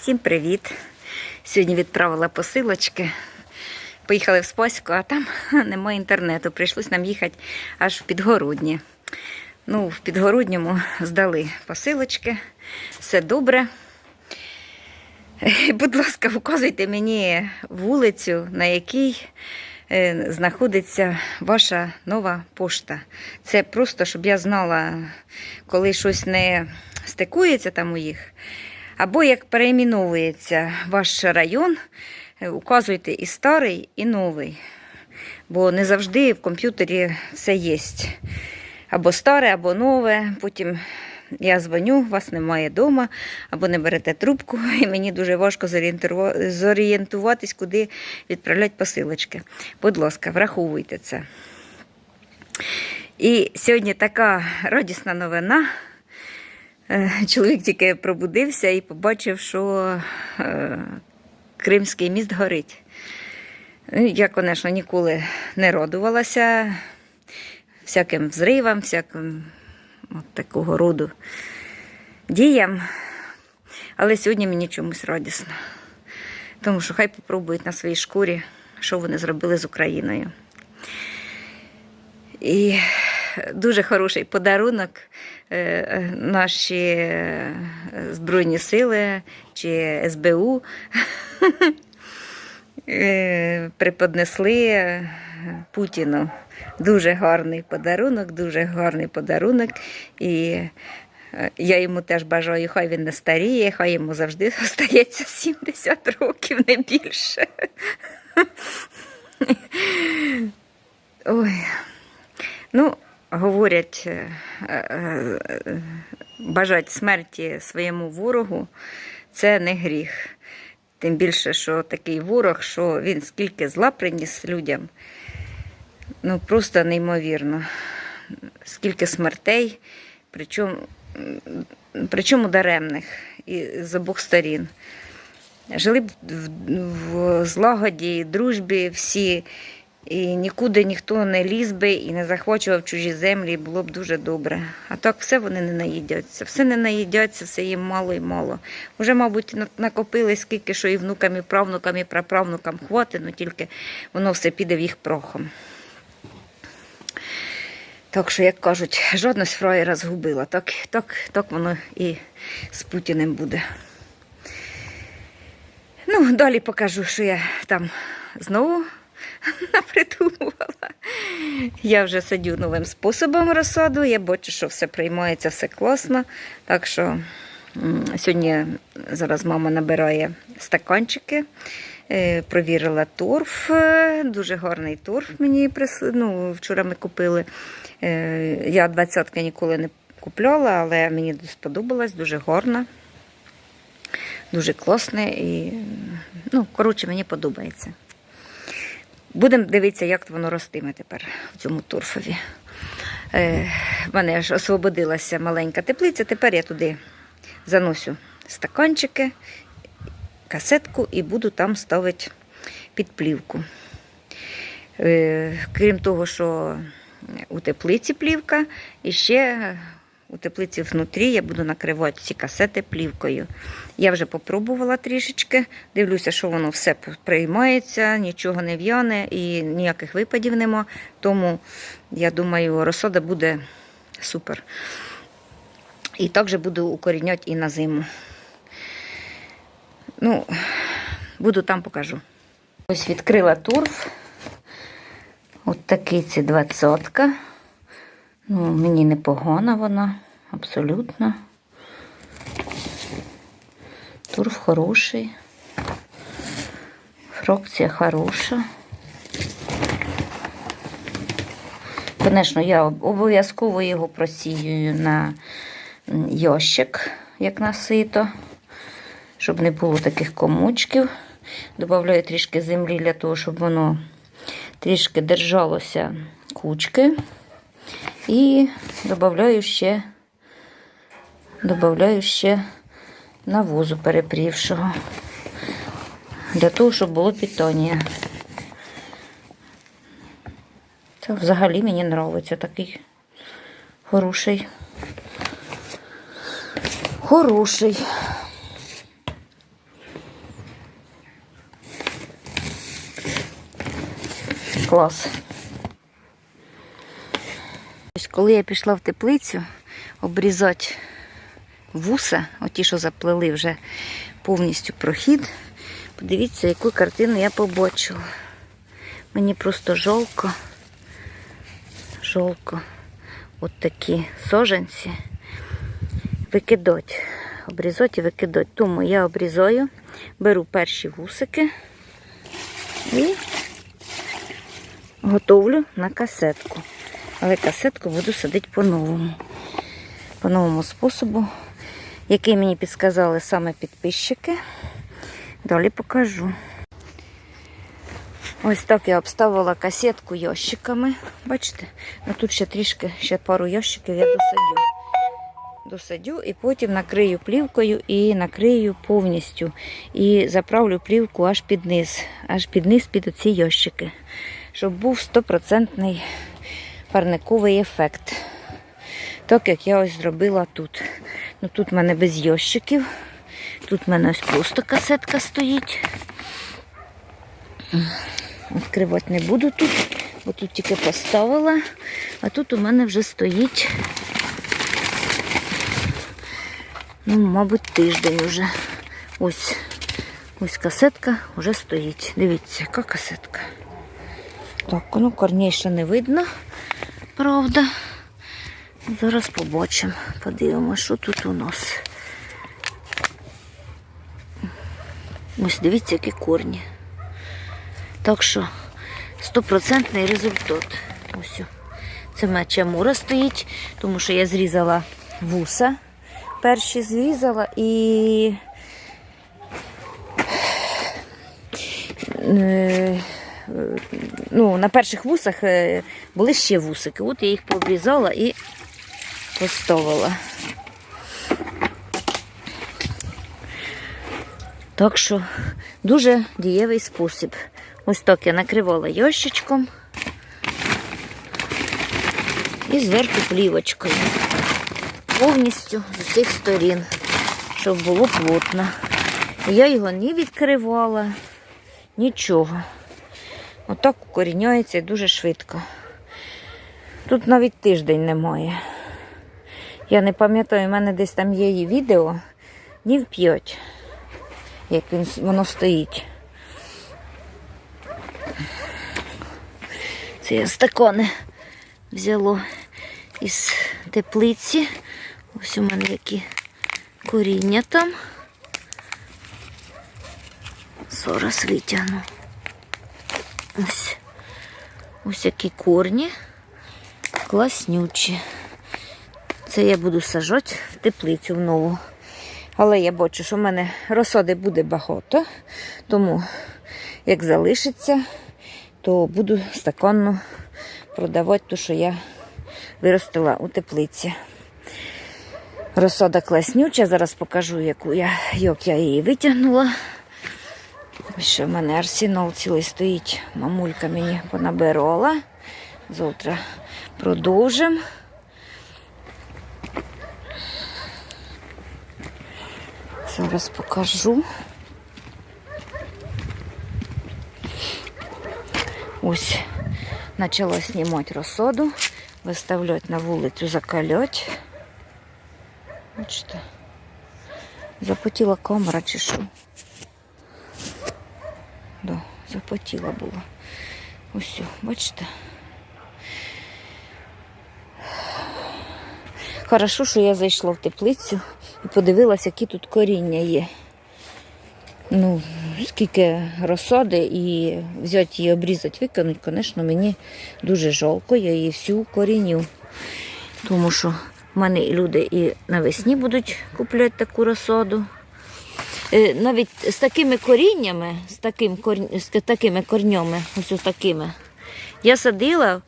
Всім привіт! Сьогодні відправила посилочки. Поїхали в Спаську, а там немає інтернету. Прийшлось нам їхати аж в Підгородні. Ну, в Підгородньому здали посилочки. Все добре. Будь ласка, вказуйте мені вулицю, на якій е, знаходиться ваша нова пошта. Це просто, щоб я знала, коли щось не стикується там у їх. Або як перейменовується ваш район, е, указуйте і старий, і новий. Бо не завжди в комп'ютері все є. Або старе, або нове. Потім я дзвоню, вас немає вдома, або не берете трубку, і мені дуже важко зорієнтуватись, куди відправляти посилочки. Будь ласка, враховуйте це. І сьогодні така радісна новина. Е, Чоловік тільки пробудився і побачив, що е, Кримський міст горить. Ну, Я, звісно, ніколи не радувалася всяким взривам, всяким от такого роду діям. Але сьогодні мені чомусь радісно. Тому що хай попробують на своїй шкурі, що вони зробили з Україною. І дуже хороший подарунок е, наші е, Збройні сили чи СБУ е, преподнесли Путіну. Дуже гарний подарунок, дуже гарний подарунок. І я йому теж бажаю, хай він не старіє, хай йому завжди остається 70 років, не більше. Ой. Ну, говорять, е, е, е, бажать смерті своєму ворогу це не гріх. Тим більше, що такий ворог, що він скільки зла приніс людям, ну просто неймовірно. Скільки смертей, причому, причому даремних і з обох сторін. Жили б в, в злагоді, дружбі всі, і нікуди ніхто не ліз би і не захвачував чужі землі, і було б дуже добре. А так все вони не наїдяться. Все не наїдяться, все їм мало і мало. Уже, мабуть, на- накопили скільки, що і внукам, і правнукам, і праправнукам хватить, ну тільки воно все піде в їх прохом. Так що, як кажуть, жодність фраєра згубила. Так, так, так воно і з Путіним буде. Ну, далі покажу, що я там знову напридумувала. Я вже садю новим способом розсаду. Я бачу, що все приймається, все класно. Так що сьогодні зараз мама набирає стаканчики. Е, Провірила торф, е, дуже гарний торф мені прис... ну, вчора ми купили. Е, Я двадцятки ніколи не купляла, але мені сподобалась, дуже гарна, дуже класне і ну, коротше, мені подобається. Будемо дивитися, як воно ростиме тепер в цьому торфові. Е, в мене ж освободилася маленька теплиця, тепер я туди заносю стаканчики, касетку і буду там ставити підплівку. Е, крім того, що у теплиці плівка, і ще у теплиці внутрі я буду накривати ці касети плівкою. Я вже попробувала трішечки, дивлюся, що воно все приймається, нічого не в'яне і ніяких випадів нема. Тому я думаю, розсада буде супер. І також буду укоріняти і на зиму. Ну, буду там покажу. Ось відкрила торф. От такий це двадцятка. Ну, мені непогана вона, абсолютно. Торф хороший. Фракція хороша. Звісно, я обов'язково його просіюю на м, ящик, як на сито, щоб не було таких комочків. Добавляю трішки землі для того, щоб воно трішки держалося кучки. І додаю ще, додаю ще навозу перепрівшого, для того, щоб було питання. Це взагалі мені подобається такий хороший. Хороший. Клас. Коли я пішла в теплицю обрізати вуса, оті, що заплели вже повністю прохід, подивіться, яку картину я побачила. Мені просто жалко, жалко от такі соженці викидать. Обрізати і викидати. Тому я обрізаю, беру перші вусики і готовлю на касетку. Але касетку буду садити по-новому. По новому способу, який мені підсказали саме підписчики. Далі покажу. Ось так я обставила касетку ящиками. Бачите? Ну тут ще трішки, ще пару ящиків я досадю. Досадю і потім накрию плівкою і накрию повністю. І заправлю плівку аж під низ, аж під низ під оці ящики, щоб був стопроцентний парниковий ефект. Так як я ось зробила тут. Ну Тут в мене без ящиків. Тут в мене ось просто касетка стоїть. Відкривати не буду тут, бо тут тільки поставила, а тут у мене вже стоїть, ну, мабуть, тиждень вже. Ось, ось касетка вже стоїть. Дивіться, яка касетка. Так, ну корней ще не видно, правда. Зараз побачимо, подивимося, що тут у нас. Ось дивіться, які корні. Так що стопроцентний результат. Ось. Це меча мура стоїть, тому що я зрізала вуса. Перші зрізала і е, ну, на перших вусах е, були ще вусики. От я їх пообрізала і поставила. Так що дуже дієвий спосіб. Ось так я накривала ящичком і зверху плівочкою. Повністю з усіх сторін, щоб було плотно. Я його не відкривала, нічого. Отак укоріняється дуже швидко. Тут навіть тиждень немає. Я не пам'ятаю, в мене десь там є її відео, днів п'ять, як він, воно стоїть. Це я стакони взяло із теплиці. Ось у мене які коріння там. Зараз витягну. Ось. Ось які корні. Класнючі. Це я буду сажати в теплицю в нову. Але я бачу, що в мене розсади буде багато, тому як залишиться, то буду стаканно продавати те, що я виростила у теплиці. Розсада класнюча, зараз покажу, яку я, як я її витягнула. Ось що в мене арсенал цілий стоїть. Мамулька мені понабирала. Завтра продовжимо. Зараз покажу. Ось почала знімати розсаду, виставляти на вулицю, закаляти. Бачите, запотіла камера чи що. Да, запотіла була. Ось, бачите. Хорошо, що я зайшла в теплицю і подивилася, які тут коріння є. Ну, скільки розсади і взяти її, обрізати, викинути, звісно, мені дуже жалко, я її всю коріню. Тому що в мене люди і навесні будуть купляти таку розсаду. Е, Навіть з такими коріннями, з, таким з такими корнями, ось такими, я садила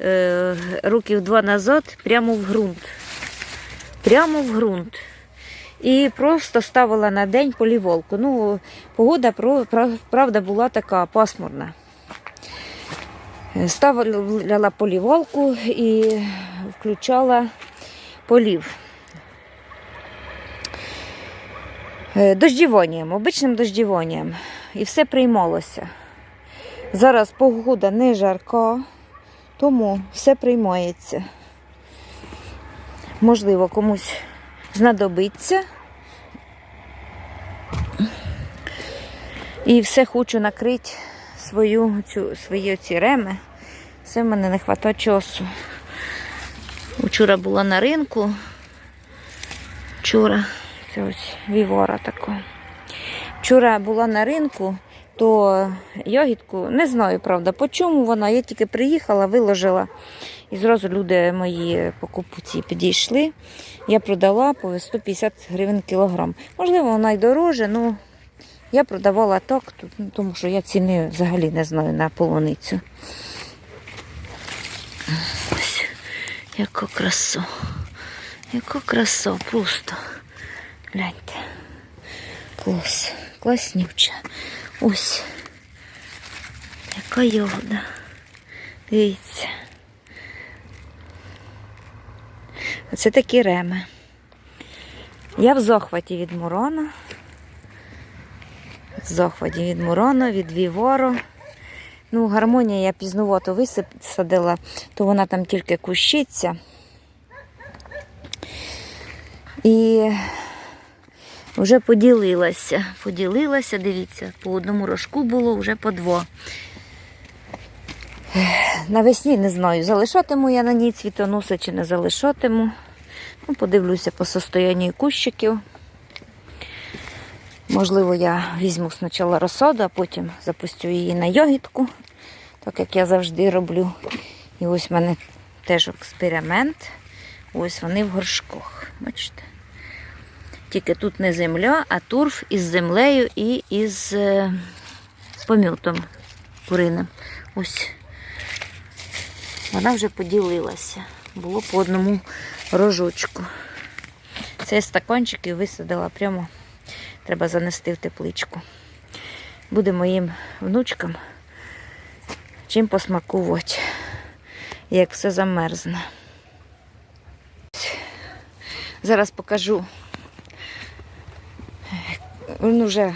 е, років два назад прямо в ґрунт. Прямо в ґрунт. І просто ставила на день поліволку. Ну, погода, правда, була така пасмурна. Ставила поліволку і включала полів. Е, Дождівонням, обичним дождівонням. І все приймалося. Зараз погода не жарка, тому все приймається. Можливо, комусь знадобиться. І все хочу накрити свою, цю, свої ці реми. Все в мене не вистачає часу. Вчора була на ринку. Вчора, це ось вівора така. Вчора була на ринку, то ягідку, не знаю, правда, по чому вона. Я тільки приїхала, виложила. І зразу люди мої покупці підійшли. Я продала по 150 гривень кілограм. Можливо, вона й дороже, але я продавала так, ну, тому що я ціни взагалі не знаю на полуницю. Ось, яка краса. Яка краса, просто. Гляньте. Клас. Класнюча. Ось. Яка ягода. Дивіться. Оце такі реми. Я в захваті від Мурона. В захваті від Мурона, від Віворо. Ну, гармонія я пізнувато висадила, то вона там тільки кущиться. І вже поділилася. Поділилася, дивіться, по одному рожку було, вже по два. Навесні не знаю, залишатиму я на ній цвітоноси чи не залишатиму. Ну, подивлюся по состоянню кущиків. Можливо, я візьму спочатку розсаду, а потім запустю її на йогітку, так як я завжди роблю. І ось в мене теж експеримент. Ось вони в горшках. Бачите? Тільки тут не земля, а турф із землею і із е, помютом куриним. Ось вона вже поділилася. Було по одному рожочку. Цей стаканчик і висадила прямо. Треба занести в тепличку. Буде моїм внучкам чим посмакувати, як все замерзне. Зараз покажу. Ну, вже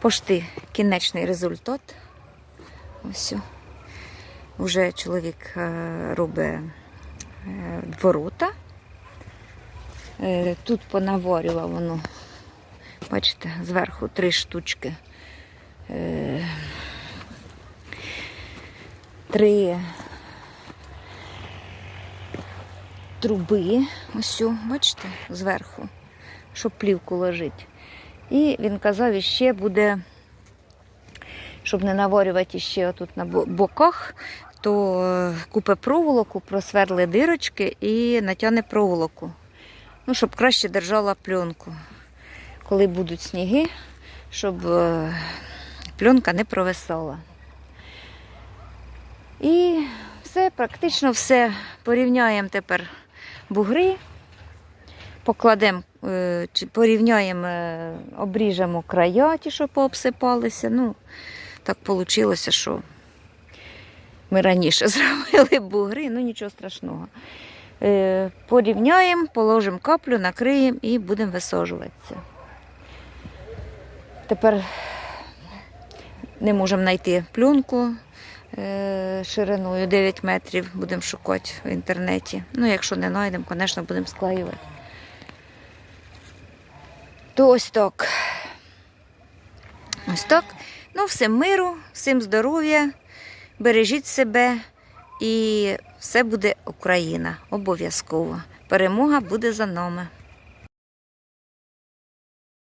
пошти кінечний результат. Ось. Уже чоловік е, робить е, ворота. Е, Тут понаварював воно, бачите, зверху три штучки. Три труби, ось, бачите, зверху, щоб плівку ложити. І він казав, іще буде, щоб не наварювати ще тут на боках, то е, купе проволоку, просверли дирочки і натягне проволоку. Ну, щоб краще держала пленку. Коли будуть сніги, щоб е, пленка не провисала. І все, практично все. Порівняємо тепер бугри, покладемо, порівняємо, е, обріжемо края, ті, що пообсипалися. Ну, так вийшло, що ми раніше зробили бугри, ну нічого страшного. Е, Порівняємо, положимо каплю, накриємо і будемо висаджуватися. Тепер не можемо знайти пленку е, шириною 9 метрів, будемо шукати в інтернеті. Ну, якщо не знайдемо, звісно, будемо склеювати. То ось так. Ось так. Ну, всім миру, всім здоров'я, бережіть себе і все буде Україна. Обов'язково. Перемога буде за нами.